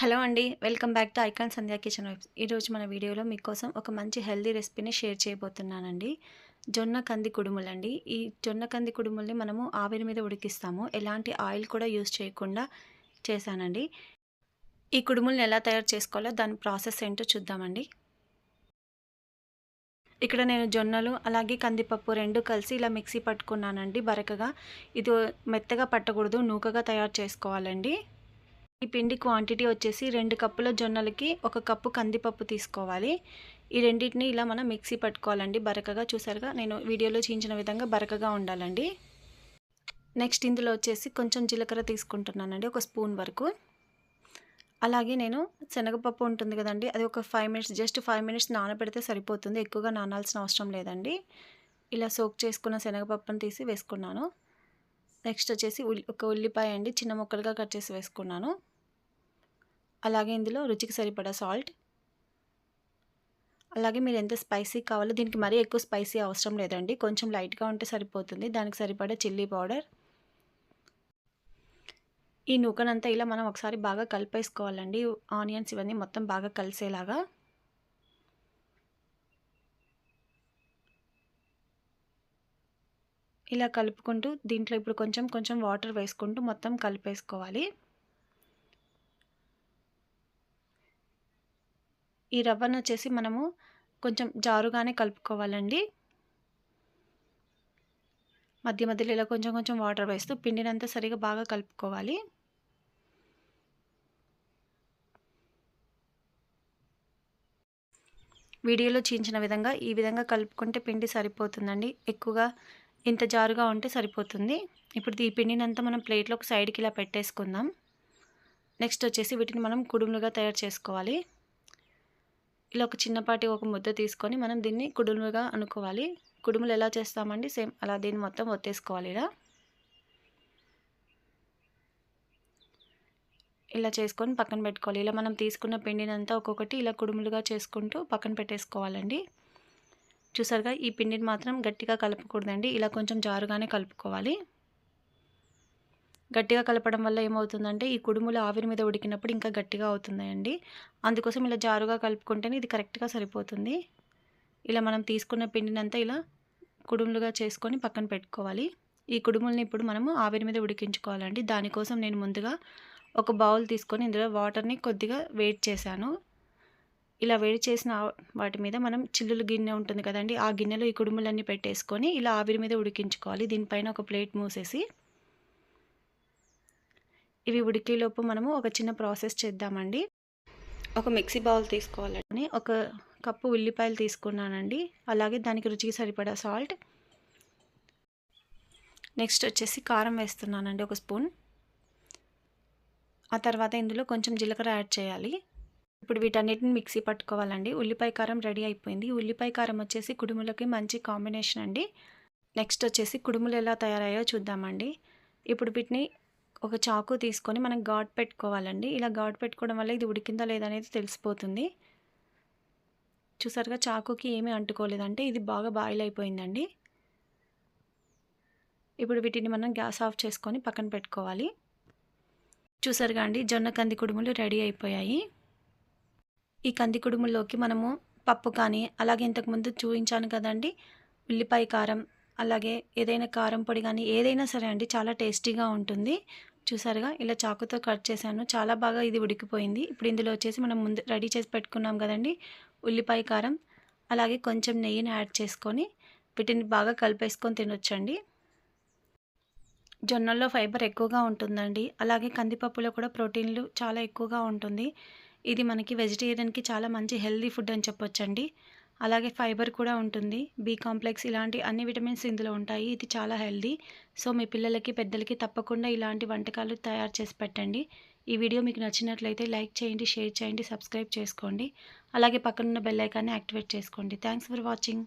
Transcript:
Hello అండి welcome back to icon Sandhya kitchen vibes ఈరోజు మన వీడియోలో మీకోసం ఒక మంచి హెల్దీ రెసిపీని షేర్ చేయబోతున్నానండి. జొన్న కంది కుడుములండి. ఈ జొన్న కంది కుడుముల్ని మనము ఆవిరి మీద ఉడికిస్తాము. ఎలాంటి ఆయిల్ కూడా యూజ్ చేయకుండా చేశానండి. ఈ కుడుముల్ని ఎలా తయారు చేసుకోవాలో దాని ప్రాసెస్ ఏంటో చూద్దామండి. ఇక్కడ నేను జొన్నలు అలాగే కందిపప్పు రెండు కలిసి ఇలా మిక్సీ పట్టుకున్నానండి బరకగా. ఇది మెత్తగా పట్టకూడదు నూకగా తయారు చేసుకోవాలండి. ఈ పిండి క్వాంటిటీ వచ్చేసి రెండు కప్పుల జొన్నలకి ఒక కప్పు కందిపప్పు తీసుకోవాలి. ఈ రెండింటిని ఇలా మనం మిక్సీ పట్టుకోవాలండి. బరకగా చూసారుగా నేను వీడియోలో చూపించిన విధంగా బరకగా ఉండాలండి. నెక్స్ట్ ఇందులో వచ్చేసి కొంచెం జీలకర్ర తీసుకుంటున్నానండి ఒక స్పూన్ వరకు. అలాగే నేను శనగపప్పు ఉంటుంది కదండి అది ఒక five minutes just five minutes నానబెడితే సరిపోతుంది. ఎక్కువగా నానాల్సిన అవసరం లేదండి. ఇలా సోక్ చేసుకున్న శనగపప్పును తీసి వేసుకున్నాను. నెక్స్ట్ వచ్చేసి ఒక ఉల్లిపాయ అండి చిన్న ముక్కలుగా కట్ చేసి వేసుకున్నాను. అలాగే ఇందులో రుచికి సరిపడా సాల్ట్. అలాగే మీరు ఎంత స్పైసీ కావాలో దీనికి మరీ ఎక్కువ స్పైసీ అవసరం లేదండి. కొంచెం లైట్గా ఉంటే సరిపోతుంది. దానికి సరిపడా చిల్లీ పౌడర్. ఈ నూకనంతా ఇలా మనం ఒకసారి బాగా కలిపేసుకోవాలండి. ఆనియన్స్ ఇవన్నీ మొత్తం బాగా కలిసేలాగా. ఇలా కలుపుకుంటూ దీంట్లో ఇప్పుడు కొంచెం కొంచెం వాటర్ వేసుకుంటూ మొత్తం కలిపేసుకోవాలి. ఈ రవ్వను వచ్చేసి మనము కొంచెం జారుగానే కలుపుకోవాలండి. మధ్య మధ్యలో ఇలా కొంచెం కొంచెం వాటర్ వేస్తూ పిండినంతా సరిగా బాగా కలుపుకోవాలి. వీడియోలో చీంచిన విధంగా ఈ విధంగా కలుపుకుంటే పిండి సరిపోతుందండి. ఎక్కువగా ఇంత జారుగా ఉంటే సరిపోతుంది. ఇప్పుడు ఈ పిండినంతా మనం ప్లేట్లో ఒక సైడ్కి ఇలా పెట్టేసుకుందాం. నెక్స్ట్ వచ్చేసి వీటిని మనం కుడుములుగా తయారు చేసుకోవాలి. ఇలా ఒక చిన్నపాటి ఒక ముద్ద తీసుకొని మనం దీన్ని కుడుములుగా అనుకోవాలి. కుడుములు ఎలా చేస్తామండి? సేమ్ అలా దీన్ని మొత్తం ఒత్తేసుకోవాలి ఇలా. ఇలా చేసుకొని పక్కన పెట్టుకోవాలి. ఇలా మనం తీసుకున్న పిండినంతా ఒక్కొక్కటి ఇలా కుడుములుగా చేసుకుంటూ పక్కన పెట్టేసుకోవాలండి. చూసారుగా? ఈ పిండిని మాత్రం గట్టిగా కలపకూడదండి. ఇలా కొంచెం జారుగానే కలుపుకోవాలి. గట్టిగా కలపడం వల్ల ఏమవుతుందంటే ఈ కుడుములు ఆవిరి మీద ఉడికినప్పుడు ఇంకా గట్టిగా అవుతుందండి అందుకోసం ఇలా జారుగా కలుపుకుంటేనే ఇది కరెక్ట్గా సరిపోతుంది. ఇలా మనం తీసుకున్న పిండినంతా ఇలా కుడుములుగా చేసుకొని పక్కన పెట్టుకోవాలి. ఈ కుడుముల్ని ఇప్పుడు మనము ఆవిరి మీద ఉడికించుకోవాలండి. దానికోసం నేను ముందుగా ఒక బౌల్ తీసుకొని ఇందులో వాటర్ని కొద్దిగా వెయిట్ చేశాను. ఇలా వేడి చేసిన వాటి మీద మనం చిల్లులు గిన్నె ఉంటుంది కదండి ఆ గిన్నెలో ఈ కుడుములన్నీ పెట్టేసుకొని ఇలా ఆవిరి మీద ఉడికించుకోవాలి. దీనిపైన ఒక ప్లేట్ మూసేసి ఇవి ఉడికేలోపు మనము ఒక చిన్న ప్రాసెస్ చేద్దామండి. ఒక మిక్సీ బౌల్ తీసుకోవాలని ఒక కప్పు ఉల్లిపాయలు తీసుకున్నానండి. అలాగే దానికి రుచికి సరిపడా సాల్ట్. నెక్స్ట్ వచ్చేసి కారం వేస్తున్నానండి ఒక స్పూన్. ఆ తర్వాత ఇందులో కొంచెం జీలకర్ర యాడ్ చేయాలి. ఇప్పుడు వీటన్నిటిని మిక్సీ పట్టుకోవాలండి. ఉల్లిపాయ కారం రెడీ అయిపోయింది. ఉల్లిపాయ కారం వచ్చేసి కుడుములకి మంచి కాంబినేషన్ అండి. నెక్స్ట్ వచ్చేసి కుడుములు ఎలా తయారయ్యో చూద్దామండి. ఇప్పుడు వీటిని ఒక చాకు తీసుకొని మనం ఘాట్ పెట్టుకోవాలండి. ఇలా ఘాట్ పెట్టుకోవడం వల్ల ఇది ఉడికిందా లేదనేది తెలిసిపోతుంది. చూసారుగా చాకుకి ఏమీ అంటుకోలేదంటే ఇది బాగా బాయిల్ అయిపోయిందండి. ఇప్పుడు వీటిని మనం గ్యాస్ ఆఫ్ చేసుకొని పక్కన పెట్టుకోవాలి. చూసారుగా అండి జొన్న కంది కుడుములు రెడీ అయిపోయాయి. ఈ కంది కుడుముల్లోకి మనము పప్పు కానీ అలాగే ఇంతకుముందు చూపించాను కదండి ఉల్లిపాయ కారం అలాగే ఏదైనా కారం పొడి కానీ ఏదైనా సరే అండి చాలా టేస్టీగా ఉంటుంది. చూసారుగా ఇలా చాకుతో కట్ చేశాను. చాలా బాగా ఇది ఉడికిపోయింది. ఇప్పుడు ఇందులో వచ్చేసి మనం ముందు రెడీ చేసి పెట్టుకున్నాం కదండి ఉల్లిపాయ కారం అలాగే కొంచెం నెయ్యిని యాడ్ చేసుకొని వీటిని బాగా కలిపేసుకొని తినొచ్చండి. జొన్నల్లో ఫైబర్ ఎక్కువగా ఉంటుందండి. అలాగే కందిపప్పులో కూడా ప్రోటీన్లు చాలా ఎక్కువగా ఉంటుంది. ఇది మనకి వెజిటేరియన్కి చాలా మంచి హెల్దీ ఫుడ్ అని చెప్పొచ్చండి. అలాగే ఫైబర్ కూడా ఉంటుంది. బీ కాంప్లెక్స్ ఇలాంటి అన్ని విటమిన్స్ ఇందులో ఉంటాయి. ఇది చాలా హెల్దీ. సో మీ పిల్లలకి పెద్దలకి తప్పకుండా ఇలాంటి వంటకాలు తయారు చేసి పెట్టండి. ఈ వీడియో మీకు నచ్చినట్లయితే లైక్ చేయండి షేర్ చేయండి సబ్స్క్రైబ్ చేసుకోండి. అలాగే పక్కనున్న బెల్ ఐకాన్ని యాక్టివేట్ చేసుకోండి. Thanks for watching.